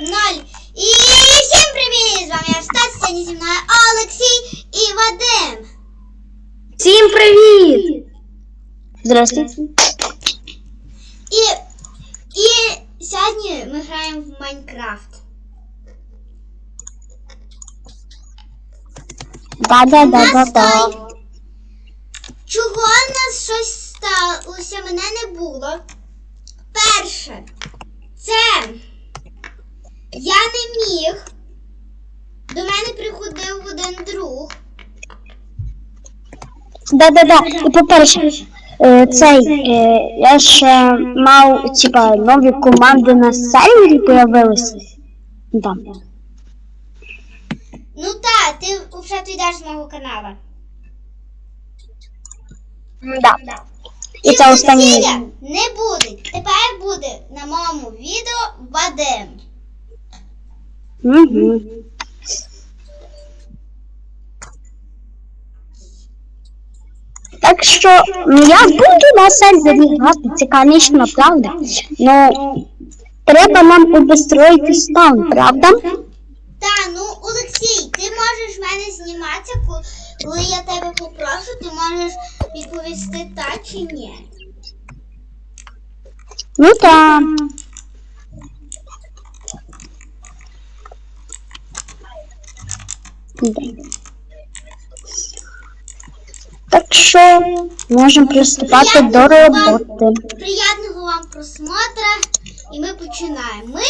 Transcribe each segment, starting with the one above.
ноль. І всім привіт! З вами я Стас, сьогодні зі мною Олексій і Вадим. Всім привіт! Здравствуйте. І, і сьогодні ми граємо в Майнкрафт. Да, да, да, да, Нас да. Чого в нас щось сталося, мене не було. Перше, це я не міг. До мене приходив один друг. Да, да, да. І по-перше, е, цей, е, я ще мав, типа, нові команди на сервері появилися. Там. Ну так, ти вже ти йдеш з мого каналу. Да. І це. Олексія не буде. Тепер буде на моєму відео Вадим. Угу. Так що ну, я буду на сервері грати, це, звісно, правда. Ну, треба нам обустроїти стан, правда? Та, ну Олексій, ти можеш в мене зніматися, ко- коли я тебе попрошу, ти можеш відповісти так чи ні. Ну так. Так що можемо приступати до роботи. Приятного вам просмотра. І ми починаємо. Ми,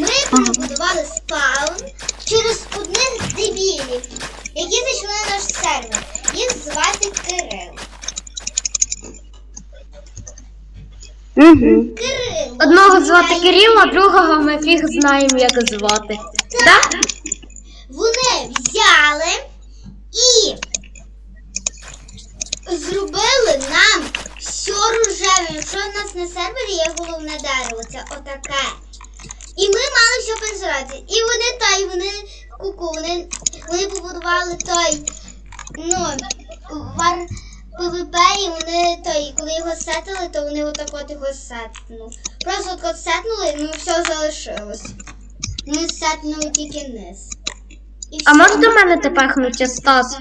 ми побудували спаун через одних дебілів, які зайшли на наш сервер. Їх звати Кирил. Угу. Кирил. Одного звати Кирил, а другого ми фіг знаємо, як звати. Так. Вони взяли і зробили нам все рожеве. Що в нас на сервері є головне дерево, це отаке. І ми мали все перезирати. І вони той, вони куку, вони, вони побудували той, ну, вар ПВП, і вони той, коли його сетили, то вони отак от його сетнули. Просто от сетнули, ну все залишилось. Ми сетнули тільки низ. А можеш до мене тепехнути, Стас?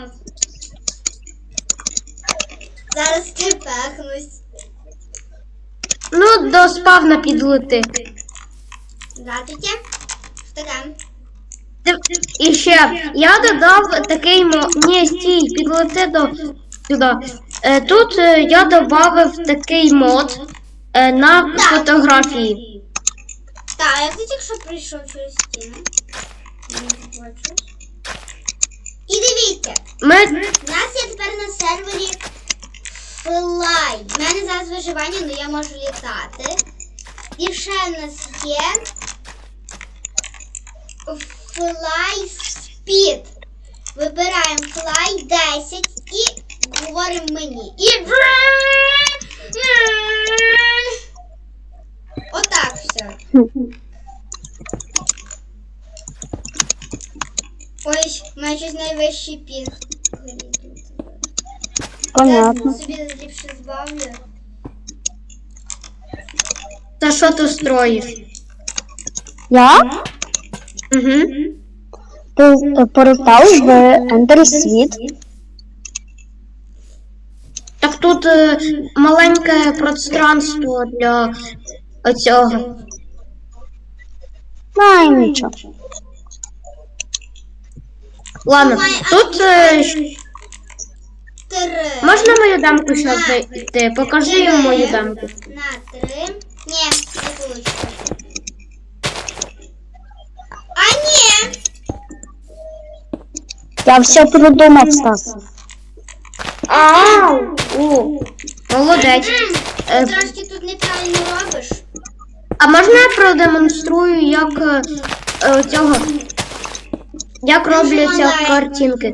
Зараз ти пехнусь. Ну, до спавна підлети. Здравствуйте. Ти- І ще, я додав такий мо... Ні, стій, підлети до сюди. Е, Тут е, я додав такий мод е, на фотографії. Так, я ти тільки що прийшов через стіну. Не бачу. І дивіться, Ми у нас є тепер на сервері флай. У мене зараз виживання, але я можу літати. І ще в нас є флай спід. Вибираємо флай 10 і говоримо мені. І отак все. Ой, мене щось найвищий пінг. Понятно. Я собі ліпше збавлю. та що ти строїш? Я? Угу. Ти е, портал в Ендер світ. Так тут е, маленьке пространство для оцього. І нічого. Ладно, тут е, можна мою дамку ще зайти? Покажи їм мою дамку. На три. Ні, не вийде. А ні! Я все придумав, Стас. Ау! О, молодець. Ти Е, трошки тут неправильно робиш. А можна я продемонструю, як е, цього, як робляться Маленько. картинки?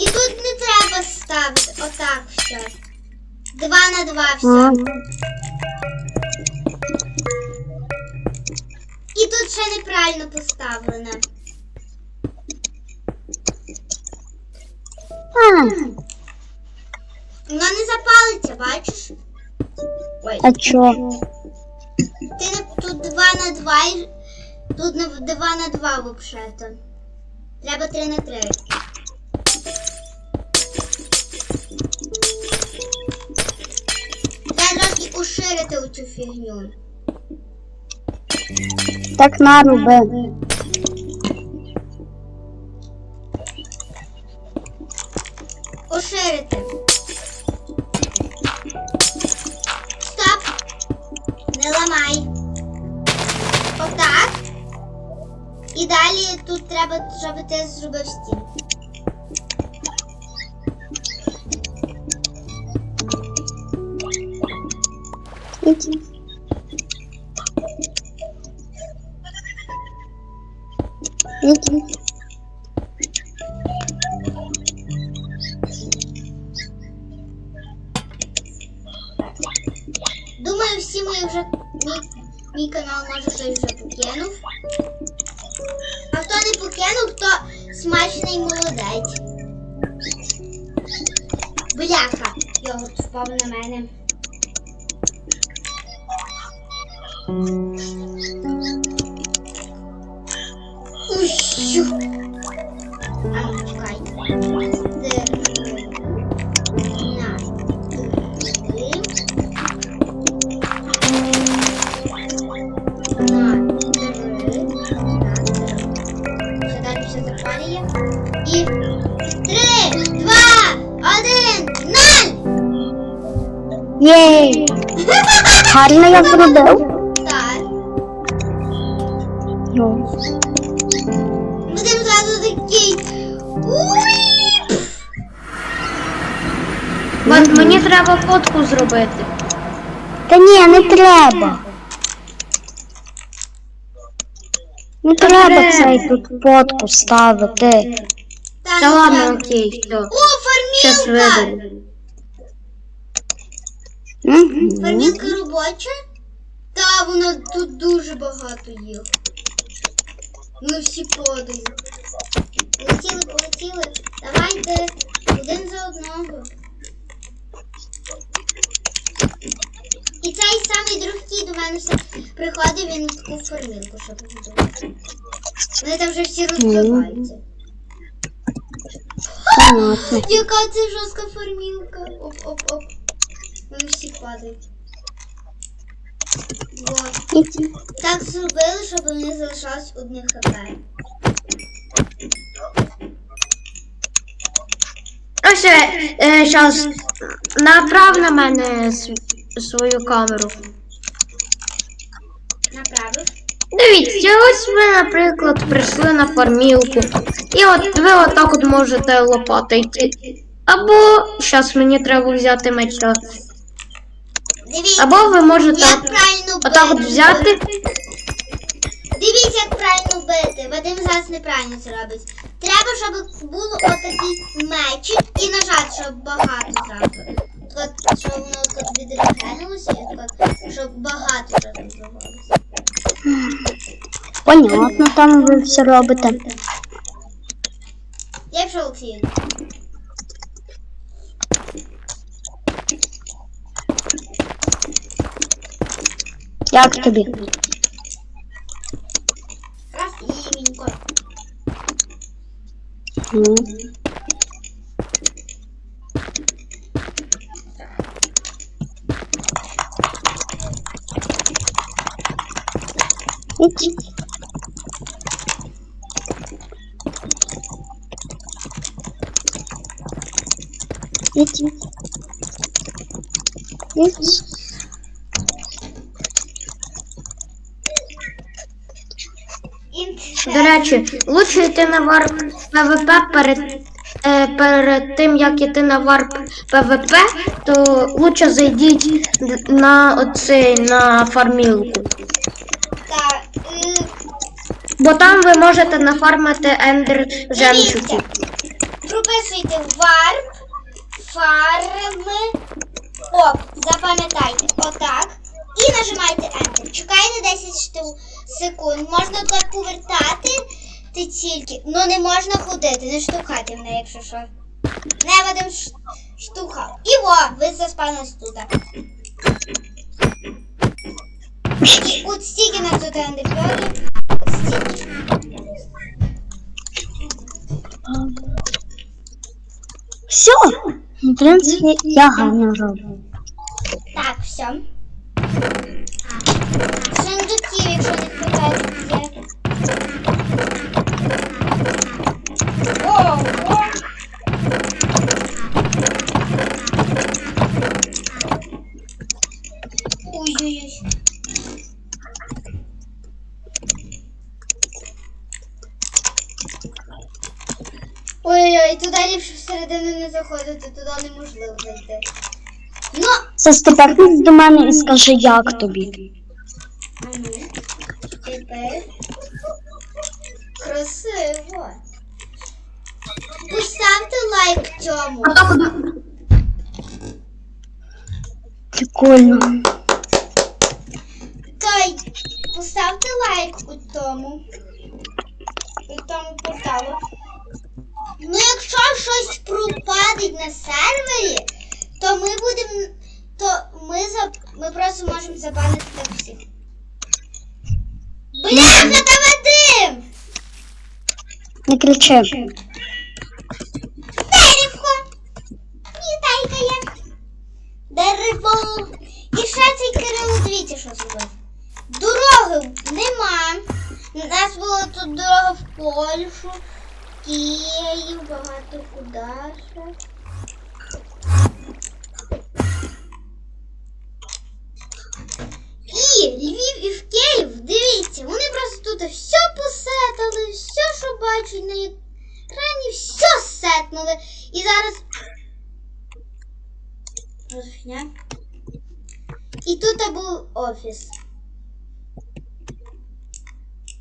І тут не треба ставити отак все. Два на два все. І тут ще неправильно поставлено. а, Воно не запалиться, бачиш? Ой. а чо? Ти не- тут два на два і Тут на 2 на 2 взагалі-то. Треба три на три. Треба трохи уширити оцю фігню. Так нароби. Оширити. tu треба, щоб ти зробив стіл. Окей. Окей. Чекай. Дерни. На. Дерни. На три, на три. Ще далі все фотку зробити. Та ні, не треба. Не треба цей тут фотку ставити. Та, Та ладно, окей, все. О, Щас фармілка! видалю. Мгм. Фармілка робоча? Та, воно тут дуже багато їх. Ми всі подають. Полетіли, полетіли. Давайте один за одного. І цей самий друг який до мене все приходить, він таку фармілку, щоб побудувати. Вони там вже всі розбиваються. Яка це жорстка фармілка. Оп-оп-оп. Вони всі падають. Вот. Так зробили, щоб вони залишалось одне хп. Ось, е, зараз направ на мене св- свою камеру. Направив. Дивіться, ось ви, наприклад, прийшли на фармілку. І от ви отак от можете лопатити. Або зараз мені треба взяти меча. Дивіться, Або ви можете як правильно отак от взяти. Дивіться, як правильно бити. Вадим зараз неправильно це робить. Треба, щоб було отакий мечик і нажати, щоб багато зразу. От, щоб воно відрегенилося, і от, щоб багато зробилося. Понятно, там ви все робите. Я пішов Олексію. Як тобі? Красивенько. Ну. Іди. Іди. До речі, лучше йти на варп ПВП перед, е, перед тим, як іти на варп ПВП, то лучше зайдіть на оцей на фармілку. Так, е, Бо там ви можете нафармити ендер жемчуги. прописуйте варп, фарми. Оп, запам'ятайте, отак. І нажимаєте Enter. Чекайте 10 секунд. Можна так повертати ти тільки. Ну не можна ходити, не штукати мене, якщо що. Не Вадим ш- І во, ви заспалились тут. От стільки нас тут ендерпьорів. Все. В принципі, я гарно роблю. Ну, Сестра, повернись до мене і скажи, як тобі. Тепер красиво. Поставте лайк цьому. Прикольно. Той, поставте лайк у тому. У тому порталу. Ну, якщо щось пропадить на сервері, то ми будемо. То ми за ми просто можемо забанити так всіх. Бляха, та Вадим! Не кричи. Дерево! Вітайка є! Дерево! І ще цей Кирило, дивіться, що зробив. Дороги нема. У нас була тут дорога в Польщу, Київ, багато куди ще. І Львів і в Київ, дивіться, вони просто тут все посетали, все, що бачать на екрані, все сетнули. І зараз. Розфня. І тут був офіс.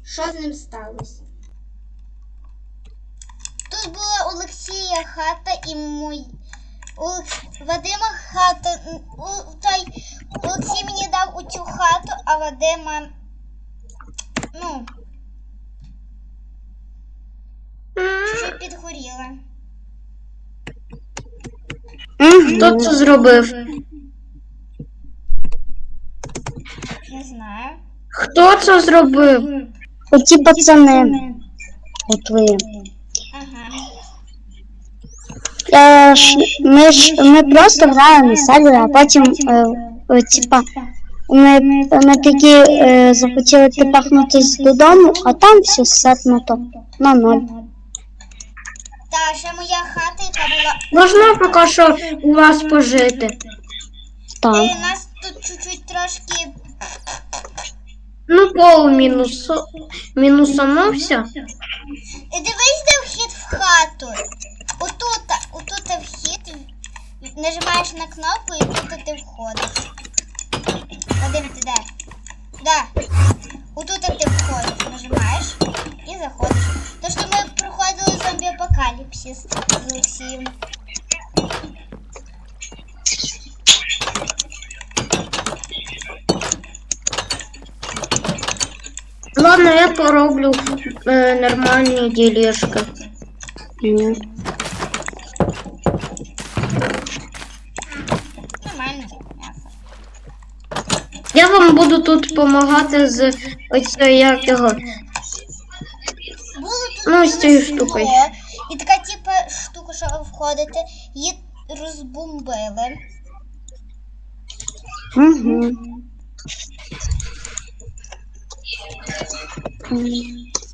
Що з ним сталося? Тут була Олексія хата і мой. Олекс... Вадима хата. у- Той Олексій мені дав у цю хату, а Вадима. Ну, чуть підгоріла. Хто це зробив? Не знаю. Хто це зробив? Оті пацани. От ви. Ага. Е, ж, ми ж ми просто грали на сервері, а потім е, типа, ми, ми такі е, захотіли тепахнутись додому, а там все сетнуто на ноль. Та ще моя хата, яка була. Можна поки що у вас пожити. Е, Так. у нас тут чуть-чуть трошки. Ну, пол мінусу... мінусанувся. Е, Дивись, де вхід в хату. Отут, отут вхід. Нажимаєш на кнопку і тут ти входиш. Вадим, ти де? Да. Отут ти входиш, нажимаєш і заходиш. То що ми проходили зомбі апокаліпсис з Олексієм. Ладно, я пороблю е, нормальні ділішки. Ні. Я вам буду тут допомагати з оцею як його. Ну, з цією штукою. І така типу штука, що ви входите, її розбомбили. Угу.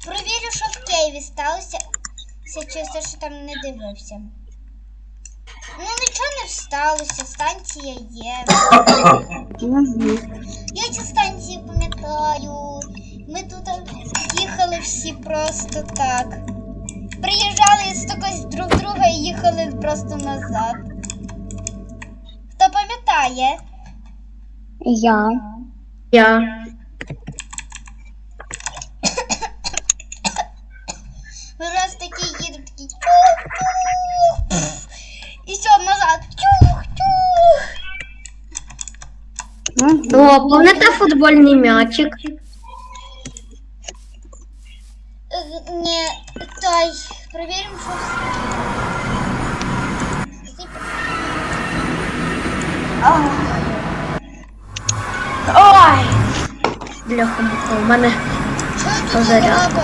Провірю, що в Києві сталося. Все чисто, що там не дивився. Ну нічого не сталося, станція є. Я ці станції пам'ятаю. Ми тут їхали всі просто так. Приїжджали з такось друг друга і їхали просто назад. Хто пам'ятає? Я. Я. Ми раз такі їдемо, такі назад. Тюх-тюх. Угу. О, пам'ятаєте футбольний м'ячик? Е, Ні, той, перевіримо, що. Ой! Бляха, у мене. Чого заряд. Баба.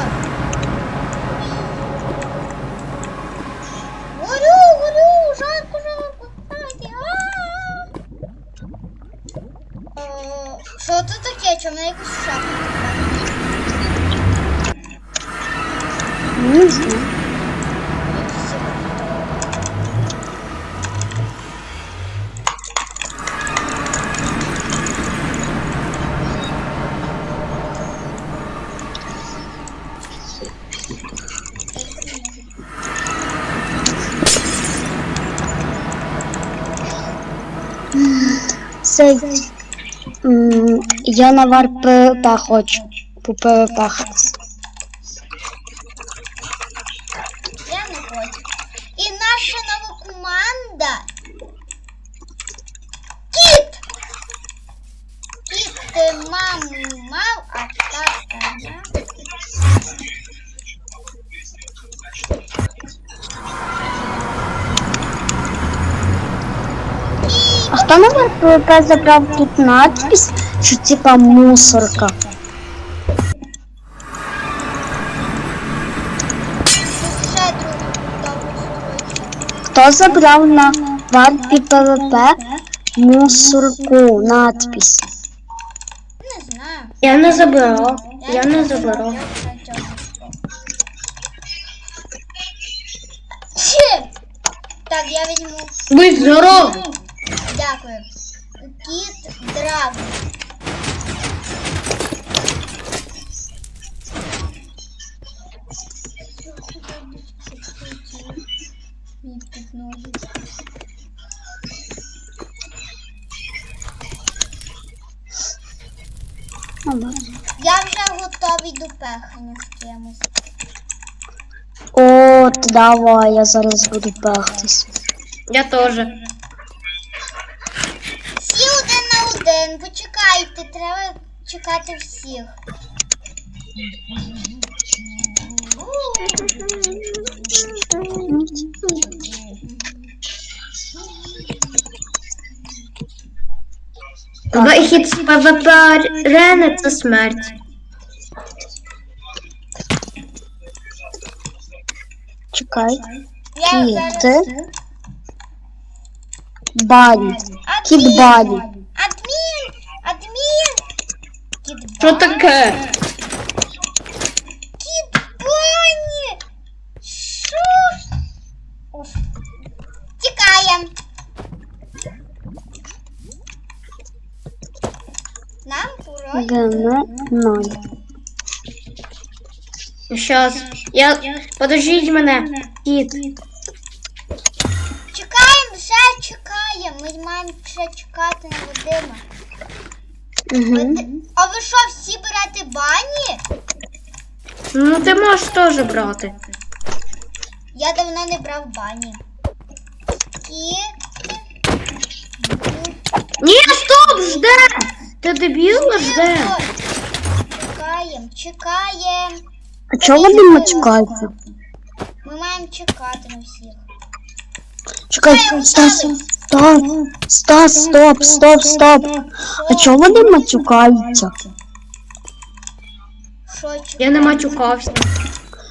Горю, горю, жарко, жарко. Давайте. А. Е, Що це таке? Чому на якусь шапку? Не знаю. Я на вар ПВП хочу. По ПВП ПВП забрав тут надпись, що типа мусорка? Хто забрав на варпі ПВП мусорку надпись? Не знаю. Я не забирав. Я не забирав. Так, я візьму. Будь здоров! Кіт драв. Я вже готовий до пехання з кимось. От, давай, я зараз буду пехтись. Я теж. Один. Почекайте, треба чекати всіх. Вихід з ПВП арени це смерть. Чекай. Я Кіт. зараз... Бані. Кіт Адмін! Адмін! Адмін! Кіт Що таке? Кіт бані! Що? Уф. Тікаєм. Нам. ГН 0. Щас. Я. Подождіть мене. Кіт. Чекаємо. Ми маємо ще чекати на Вадима. Угу. А ви що, всі берете бані? Ну ти можеш теж брати. Я давно не брав бані. Кіт. Ні, стоп, жде! Ти дебіл жде? Чекаємо, чекаємо. А чого вони мачкаються? Ми маємо чекати на всіх. Чекай, Стас, стоп, Стас, стоп, стоп, стоп. А чого вони матюкаються? Я не матюкався.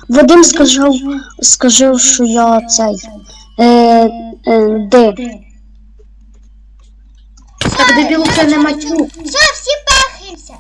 Вадим скажив, скажив, що я цей. Е, е, де? Так дебіл це не матюк. Все, всі пехаємося.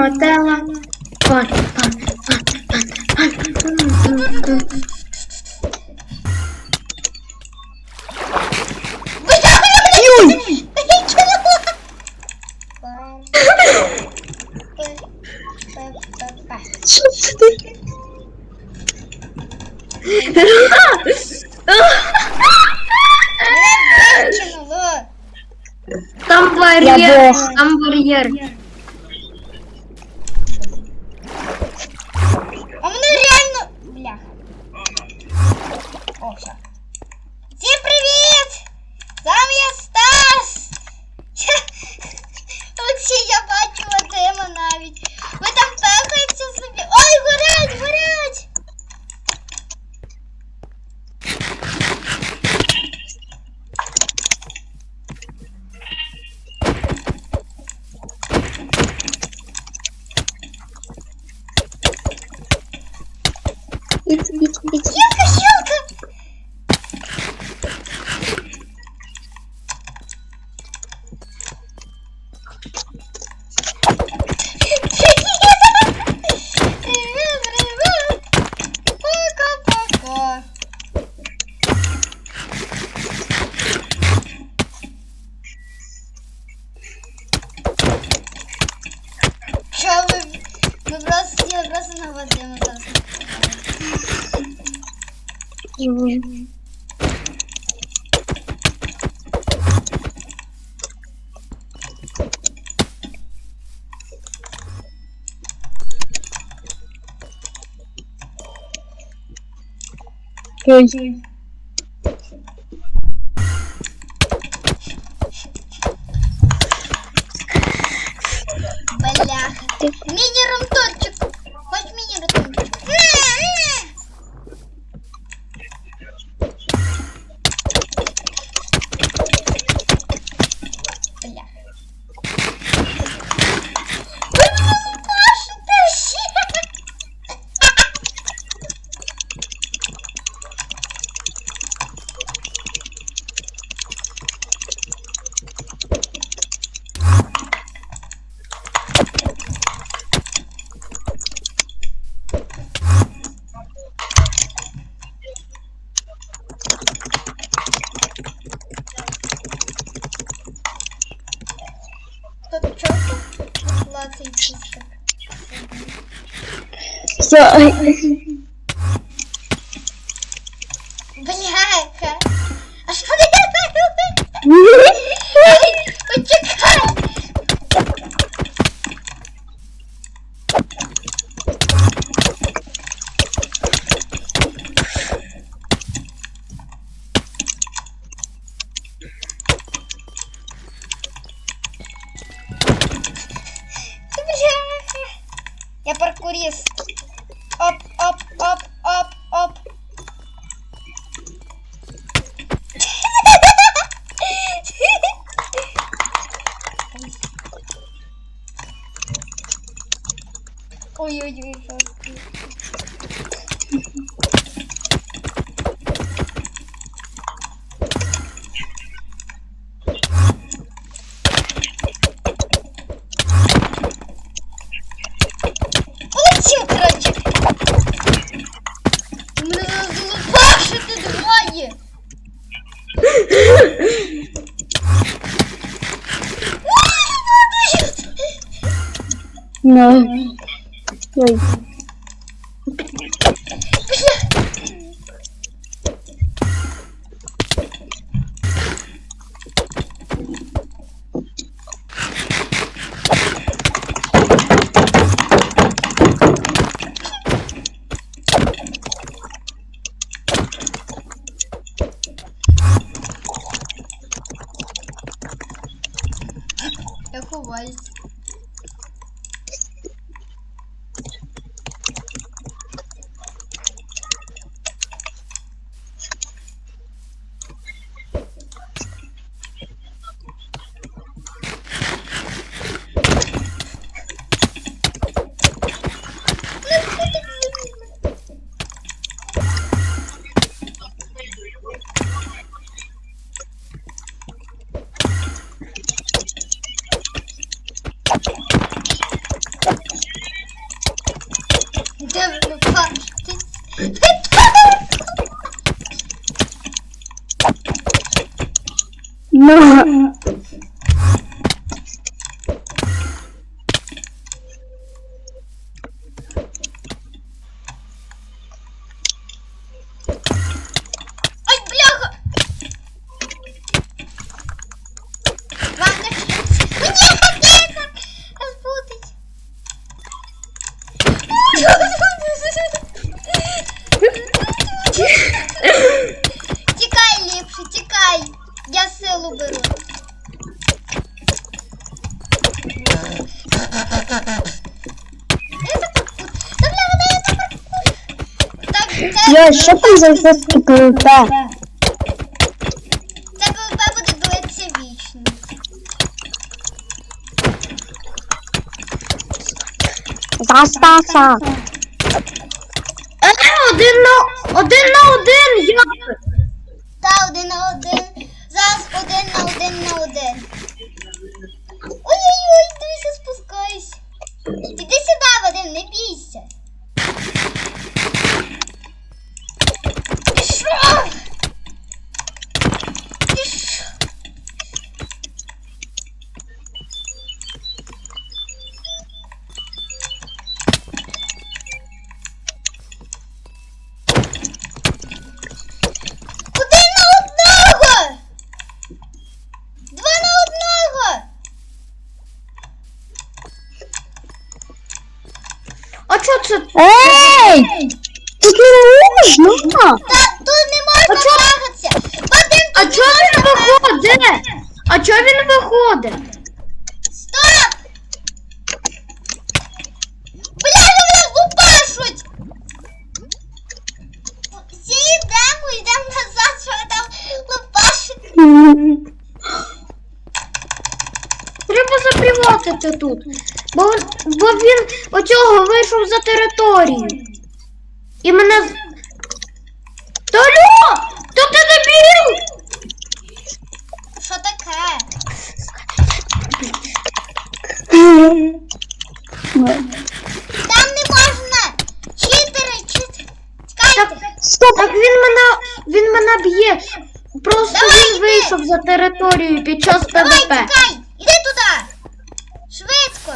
Мотела. Пан, пан, пан, пан, пан, пан. Юй! Що це таке? Там Я бар'єр. Там бар'єр. А мене реально. Бляха. О, все. Всім привіт! З вами я Стас! Олексій, я бачу Вадима навіть. Ви там пехаєтеся собі. Ой, горять, горять! Іц, іц, іц. Хілка, хілка! Пока-пока. Що ви? Ми просто хотіли просто на Вадима зараз. Живу. Ой. Бляха. Міні-ромторчик. Хоч міні-ромторчик. На, на. Бляха. Ви мене лупашите ще. Тут чого? Лацається так. Все. Бляха. А що я роблю? Почекай. Бляха. Я паркурист. Оп, оп, оп, оп, оп. Ой-ой-ой, жестко. Полетів, короче. У мене залупашити двоє. No. Ой. Mama Йо, що там за жорстке ПВП? Це ПВП буде длитися вічно. Застаса. Е, один на один на один. Як? Та один на один. Зараз один на один на один. Ой-ой-ой, дивися, спускайся. Іди сюди, Вадим, не бійся. Пішов! Пішов! Один на одного! Два на одного! Що це? Ей! Тут не можна. Та тут не можна чо- трагатися! Вадим, А чого він виходить? А чого він виходить? стоп! Бля, мене лупашуть! Всі йдемо, йдемо назад, що ви там лупашите. Треба заприватити тут. Бо, бо він оцього вийшов за територію. І мене. алло! То ти дебіл! Що таке? Там не можна! Читери, читери! Так! Стоп! так він мене. він мене б'є. Просто Давай, він йди. вийшов за територію під час Давай, ПВП. тікай! Іди туди! Швидко!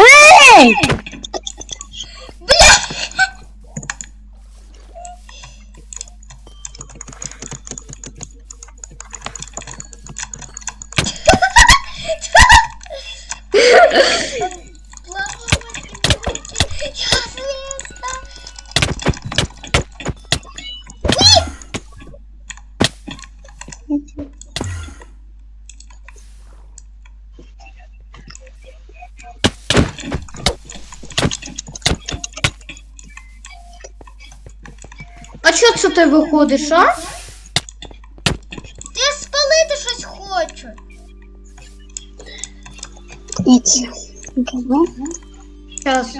Ей! Бля! Я звезда! Уй! А що це ти виходиш, а? Я спалити щось хочу. Добре. Зараз.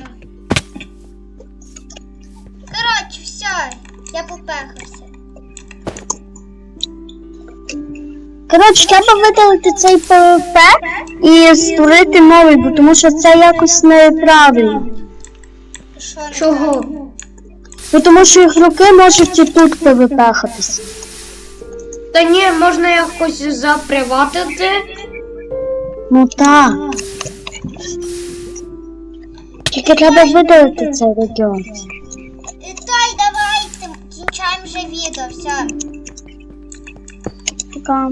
Коротше, все, я попехався. Коротше, треба видалити цей ПВП і створити новий, бо тому що це якось неправильно. Чого? Бо тому що ігроки можуть і тут ПВП-хатись. Та ні, можна якось заприватити. Ну так. Тільки треба видалити цей регіон. І Той, давайте, кінчаємо вже відео, все. Така.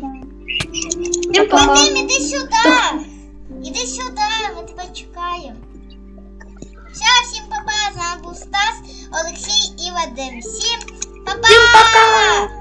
Всім пока. Вадим, іди сюди. Іди сюди, ми тебе чекаємо. Все, всім папа, з був Стас, Олексій і Вадим. Всім папа!